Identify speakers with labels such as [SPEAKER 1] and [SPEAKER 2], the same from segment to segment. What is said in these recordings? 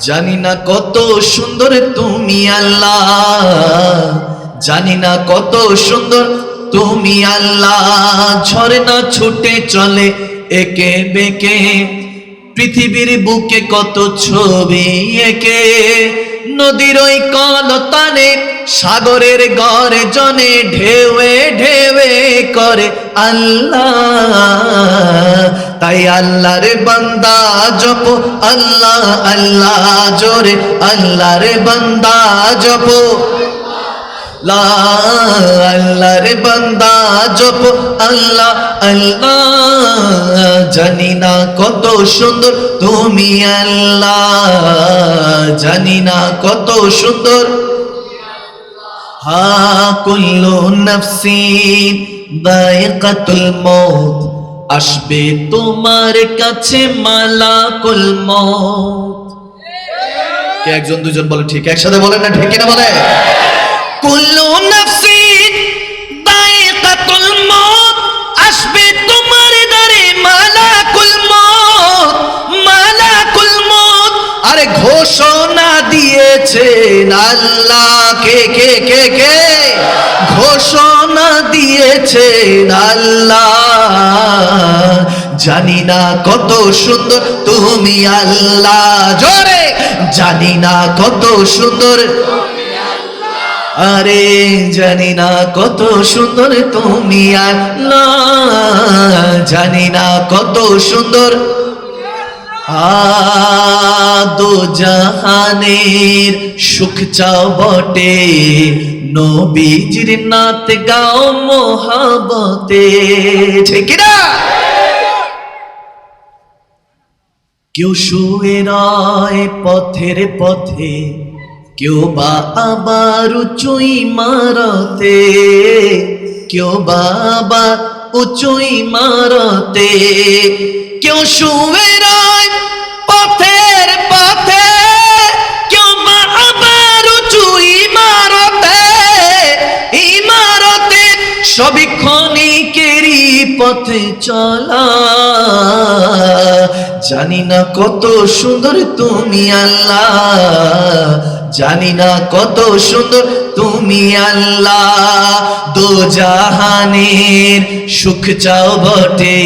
[SPEAKER 1] জানি না কত সুন্দর তুমি আল্লাহ। জানি না কত সুন্দর তুমি আল্লাহ। ঝর্ণা ছুটে চলে একে বেকে। পৃথিবীর বুকে কত ছবি একে। নদীর ওই কলতানে সাগরের গড়ে জনে ঢেউয়ে ঢেউয়ে করে আল্লাহ। তাই আল্লাহর বান্দা জপ, আল্লাহ আল্লাহ জোরে, আল্লাহর বান্দা জপ। লা রে বান্দা জপ, আল্লাহ আল্লাহ, জানি না কত সুন্দর। তুমি আল্লাহ, জানি না কত সুন্দর। হা, কুল্লু নাফসিন দায়কাতুল মউত। আসবে তোমার কাছে মালাকুল মউত। কে একজন, দুজন বলে ঠিক, একসাথে বলে না ঠিক কিনা বলে? কুল্লু নাফসিন দায়কাতুল মউত, আসবে তোমার দ্বারে মালাকুল মউত মালাকুল মউত। আরে ঘোষণা দিয়েছেন আল্লাহ, কে কে কে কে? ঘোষণা দিয়েছে আল্লাহ। জানি না কত সুন্দর তুমি আল্লাহ। জোরে, জানি না কত সুন্দর। আরে, জানি না কত সুন্দর তুমি আল্লাহ। জানি না কত সুন্দর। আদো জাহানের সুখ চাও বটে। নবীজির নাত গাও মোহাবতে ঠিক না কেউ শুয়ে রয় পথের পথে, কেউ বা আবার উঁচুই মারতে। কেউ বা আবার উঁচুই মারতে। কেউ শুয়ে রয় সবই ক্ষণিকেরই পথে চলা। জানি না কত সুন্দর তুমি আল্লাহ। জানি না কত সুন্দর তুমি আল্লাহ। দো জাহানের সুখ চাও বটে,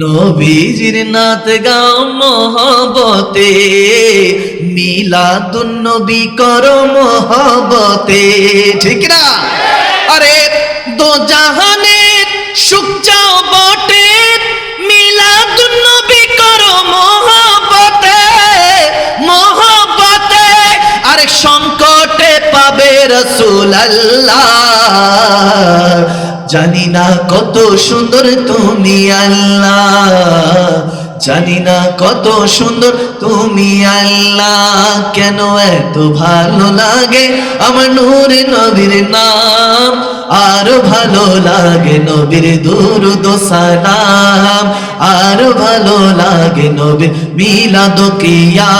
[SPEAKER 1] নবীজির নাত গাও মহবতে মিলাদুন নবী করো মহবতে ঠিক না? জাহানের সুখ চাও বটে, মিলাদুন নবী মহাবতে মহবতে আরে সংকটে পাবে রসুল আল্লাহ জানি না কত সুন্দর তুমি আল্লাহ। জানি না কত সুন্দর। তুমি আল্লাহ কেন এত ভালো লাগে? আমার নূর নবীর নাম আরও ভালো লাগে নবীর দূর সালাম। আরও ভালো লাগে নবীর মিলাদ কিয়া